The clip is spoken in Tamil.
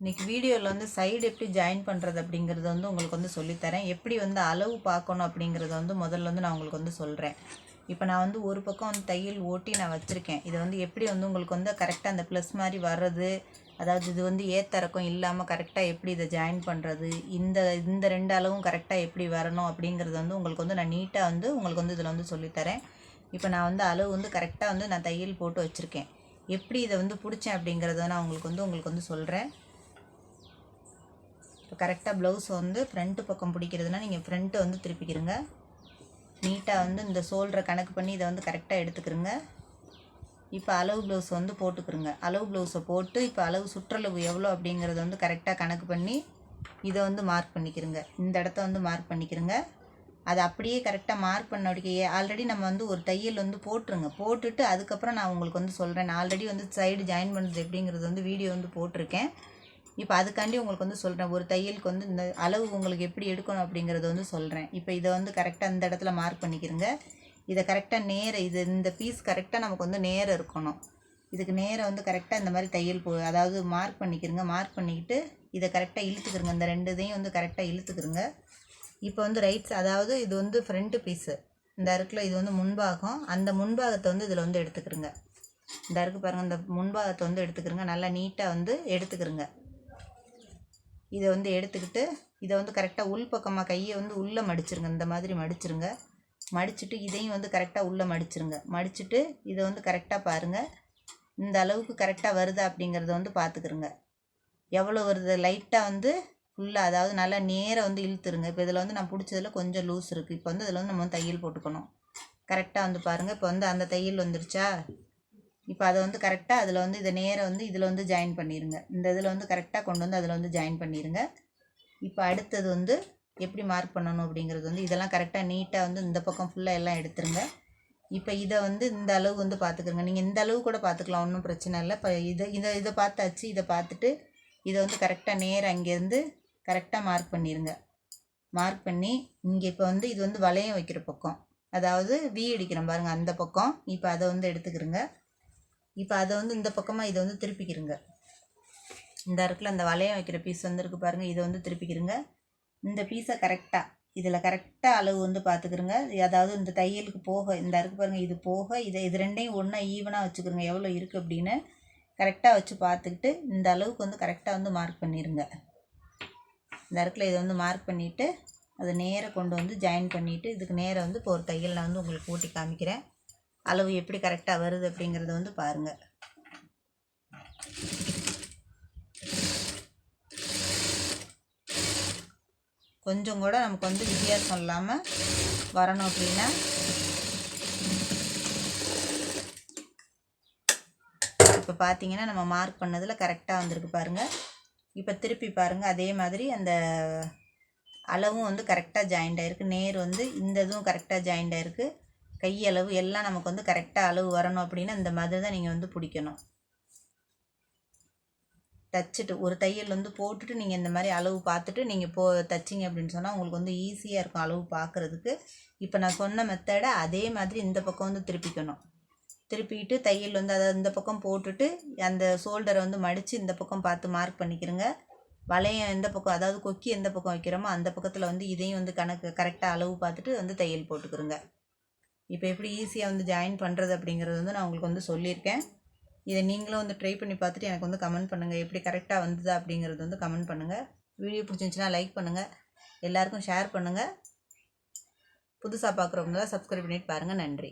இன்றைக்கி வீடியோவில் வந்து சைடு எப்படி ஜாயின் பண்ணுறது அப்படிங்கிறத வந்து உங்களுக்கு வந்து சொல்லித்தரேன். எப்படி வந்து அளவு பார்க்கணும் அப்படிங்கிறத வந்து முதல்ல வந்து நான் உங்களுக்கு வந்து சொல்கிறேன் இப்போ நான் வந்து ஒரு பக்கம் வந்து தையல் ஓட்டி நான் வச்சுருக்கேன். இதை வந்து எப்படி வந்து உங்களுக்கு வந்து கரெக்டாக அந்த ப்ளஸ் மாதிரி வர்றது அதாவது இது வந்து ஏத்தரக்கம் இல்லாமல் கரெக்டாக எப்படி இதை ஜாயின் பண்ணுறது இந்த இந்த ரெண்டு அளவும் கரெக்டாக எப்படி வரணும் அப்படிங்கிறது வந்து உங்களுக்கு வந்து நான் நீட்டாக வந்து உங்களுக்கு வந்து இதில் வந்து சொல்லித்தரேன். இப்போ நான் வந்து அளவு வந்து கரெக்டாக வந்து நான் தையல் போட்டு வச்சுருக்கேன். எப்படி இதை வந்து பிடிச்சேன் அப்படிங்கிறத நான் உங்களுக்கு வந்து உங்களுக்கு வந்து சொல்கிறேன் இப்போ கரெக்டாக ப்ளவுஸ் வந்து ஃப்ரண்ட்டு பக்கம் பிடிக்கிறதுனா நீங்கள் ஃப்ரண்ட்டு வந்து திருப்பிக்கிறங்க நீட்டாக வந்து இந்த சோல்டரை கணக்கு பண்ணி இதை வந்து கரெக்டாக எடுத்துக்கிறங்க இப்போ அளவு ப்ளவுஸ் வந்து போட்டுக்கிறங்க அளவு ப்ளவுஸை போட்டு இப்போ அளவு சுற்றளவு எவ்வளோ அப்படிங்கிறத வந்து கரெக்டாக கணக்கு பண்ணி இதை வந்து மார்க் பண்ணிக்கிறங்க இந்த இடத்த வந்து மார்க் பண்ணிக்கிறங்க அதை அப்படியே கரெக்டாக மார்க் பண்ண ஆல்ரெடி நம்ம வந்து ஒரு தையல் வந்து போட்டுருங்க. போட்டுட்டு அதுக்கப்புறம் நான் உங்களுக்கு வந்து சொல்கிறேன் நான் ஆல்ரெடி வந்து சைடு ஜாயின் பண்ணுறது எப்படிங்கிறது வந்து வீடியோ வந்து போட்டிருக்கேன். இப்போ அதுக்காண்டி உங்களுக்கு வந்து சொல்கிறேன் ஒரு தையலுக்கு வந்து இந்த அளவு உங்களுக்கு எப்படி எடுக்கணும் அப்படிங்கிறத வந்து சொல்கிறேன் இப்போ இதை வந்து கரெக்டாக இந்த இடத்துல மார்க் பண்ணிக்கிறங்க இதை கரெக்டாக நேரம் இது இந்த பீஸ் கரெக்டாக நமக்கு வந்து நேரம் இருக்கணும். இதுக்கு நேரம் வந்து கரெக்டாக இந்த மாதிரி தையல் போ அதாவது மார்க் பண்ணிக்கிறங்க மார்க் பண்ணிக்கிட்டு இதை கரெக்டாக இழுத்துக்கிறங்க இந்த ரெண்டு இதையும் வந்து கரெக்டாக இழுத்துக்கிறங்க இப்போ வந்து ரைட்ஸ் அதாவது இது வந்து ஃப்ரண்ட்டு பீஸு இந்த இருக்குல்ல இது வந்து முன்பாகம். அந்த முன்பாகத்தை வந்து இதில் வந்து எடுத்துக்கிறங்க இந்த அருக்கு பாருங்கள் இந்த முன்பாகத்தை வந்து எடுத்துக்கிறங்க நல்லா நீட்டாக வந்து எடுத்துக்கிறங்க இதை வந்து எடுத்துக்கிட்டு இதை வந்து கரெக்டாக உள் பக்கமாக கையை வந்து உள்ளே மடிச்சிருங்க. இந்த மாதிரி மடிச்சிருங்க. மடிச்சுட்டு இதையும் வந்து கரெக்டாக உள்ளே மடிச்சிருங்க. மடிச்சுட்டு இதை வந்து கரெக்டாக பாருங்கள் இந்த அளவுக்கு கரெக்டாக வருதா அப்படிங்கிறத வந்து பார்த்துக்குருங்க. எவ்வளோ வருது? லைட்டாக வந்து ஃபுல்லாக அதாவது நல்லா நேராக வந்து இழுத்துருங்க. இப்போ இதில் வந்து நான் பிடிச்சதில் கொஞ்சம் லூஸ் இருக்குது இப்போ வந்து இதில் வந்து நம்ம தையல் போட்டுக்கணும். கரெக்டாக வந்து பாருங்கள் இப்போ வந்து அந்த தையல் வந்துருச்சா? இப்போ அதை வந்து கரெக்டாக அதில் வந்து இதை நேராக வந்து இதில் வந்து ஜாயின் பண்ணிடுங்க இந்த இதில் வந்து கரெக்டாக கொண்டு வந்து அதில் வந்து ஜாயின் பண்ணிடுங்க இப்போ அடுத்தது வந்து எப்படி மார்க் பண்ணணும் அப்படிங்கிறது வந்து இதெல்லாம் கரெக்டாக நீட்டாக வந்து இந்த பக்கம் ஃபுல்லாக எல்லாம் எடுத்துருங்க. இப்போ இதை வந்து இந்த அளவு வந்து பார்த்துக்குறங்க நீங்கள் இந்த அளவு கூட பார்த்துக்கலாம் ஒன்றும் பிரச்சனை இல்லை. இப்போ இதை இதை இதை பார்த்தாச்சு இதை பார்த்துட்டு இதை வந்து கரெக்டாக நேராக அங்கேருந்து கரெக்டாக மார்க் பண்ணிடுங்க மார்க் பண்ணி இங்கே இப்போ வந்து இது வந்து வளையம் வைக்கிற பக்கம். அதாவது வி அடிக்கிறோம் பாருங்கள் அந்த பக்கம். இப்போ அதை வந்து எடுத்துக்கிறோங்க இப்போ அதை வந்து இந்த பக்கமாக இதை வந்து திருப்பிக்கிறங்க இந்த இடத்துல அந்த வளையம் வைக்கிற பீஸ் வந்து இருக்குது பாருங்கள் இதை வந்து திருப்பிக்கிறங்க இந்த பீஸை கரெக்டாக இதில் கரெக்டாக அளவு வந்து பார்த்துக்கிறங்க அதாவது இந்த தையலுக்கு போக இந்த இருக்கு பாருங்கள் இது போக இதை இது ரெண்டையும் ஒன்றா ஈவனாக வச்சுக்கிறோங்க எவ்வளோ இருக்குது அப்படின்னு கரெக்டாக வச்சு பார்த்துக்கிட்டு இந்த அளவுக்கு வந்து கரெக்டாக வந்து மார்க் பண்ணிடுங்க இந்த இடத்துல இதை வந்து மார்க் பண்ணிவிட்டு அதை நேராக கொண்டு வந்து ஜாயின் பண்ணிவிட்டு இதுக்கு நேராக வந்து இப்போ ஒரு தையல் நான் வந்து உங்களுக்கு ஊட்டி காமிக்கிறேன். அளவு எப்படி கரெக்டாக வருது அப்படிங்கிறத வந்து பாருங்கள் கொஞ்சம் கூட நமக்கு வந்து வித்தியாசம் இல்லாமல் வரணும் அப்படின்னா இப்போ பார்த்தீங்கன்னா நம்ம மார்க் பண்ணதில் கரெக்டாக வந்திருக்கு பாருங்கள் இப்போ திருப்பி பாருங்கள் அதே மாதிரி அந்த அளவும் வந்து கரெக்டாக ஜாயிண்ட் ஆகிருக்கு நேர் வந்து இந்த இதுவும் கரெக்டாக ஜாயிண்ட் ஆகிருக்கு கையளவு எல்லாம் நமக்கு வந்து கரெக்டாக அளவு வரணும் அப்படின்னா இந்த மாதிரி தான் நீங்கள் வந்து பிடிக்கணும். தைச்சிட்டு ஒரு தையல் வந்து போட்டுட்டு நீங்கள் இந்த மாதிரி அளவு பார்த்துட்டு நீங்கள் போ தைச்சிங்க அப்படின்னு சொன்னால் உங்களுக்கு வந்து ஈஸியாக இருக்கும் அளவு பார்க்குறதுக்கு. இப்போ நான் சொன்ன மெத்தடை அதே மாதிரி இந்த பக்கம் வந்து திருப்பிக்கணும். திருப்பிட்டு தையல் வந்து அதை இந்த பக்கம் போட்டுட்டு அந்த ஷோல்டரை வந்து மடித்து இந்த பக்கம் பார்த்து மார்க் பண்ணிக்கிறங்க. வளையம் எந்த பக்கம் அதாவது கொக்கி எந்த பக்கம் வைக்கிறோமோ அந்த பக்கத்தில் வந்து இதையும் வந்து கணக்கு கரெக்டாக அளவு பார்த்துட்டு வந்து தையல் போட்டுக்கிறோங்க. இப்போ எப்படி ஈஸியாக வந்து ஜாயின் பண்ணுறது அப்படிங்கிறது வந்து நான் உங்களுக்கு வந்து சொல்லியிருக்கேன். இதை நீங்களும் வந்து ட்ரை பண்ணி பார்த்துட்டு எனக்கு வந்து கமெண்ட் பண்ணுங்கள் எப்படி கரெக்டாக வந்ததா அப்படிங்கிறது வந்து கமெண்ட் பண்ணுங்கள் வீடியோ பிடிச்சிருந்துச்சின்னா லைக் பண்ணுங்கள் எல்லாருக்கும் ஷேர் பண்ணுங்கள் புதுசாக பார்க்குறவங்களாம் சப்ஸ்கிரைப் பண்ணிட்டு பாருங்கள் நன்றி.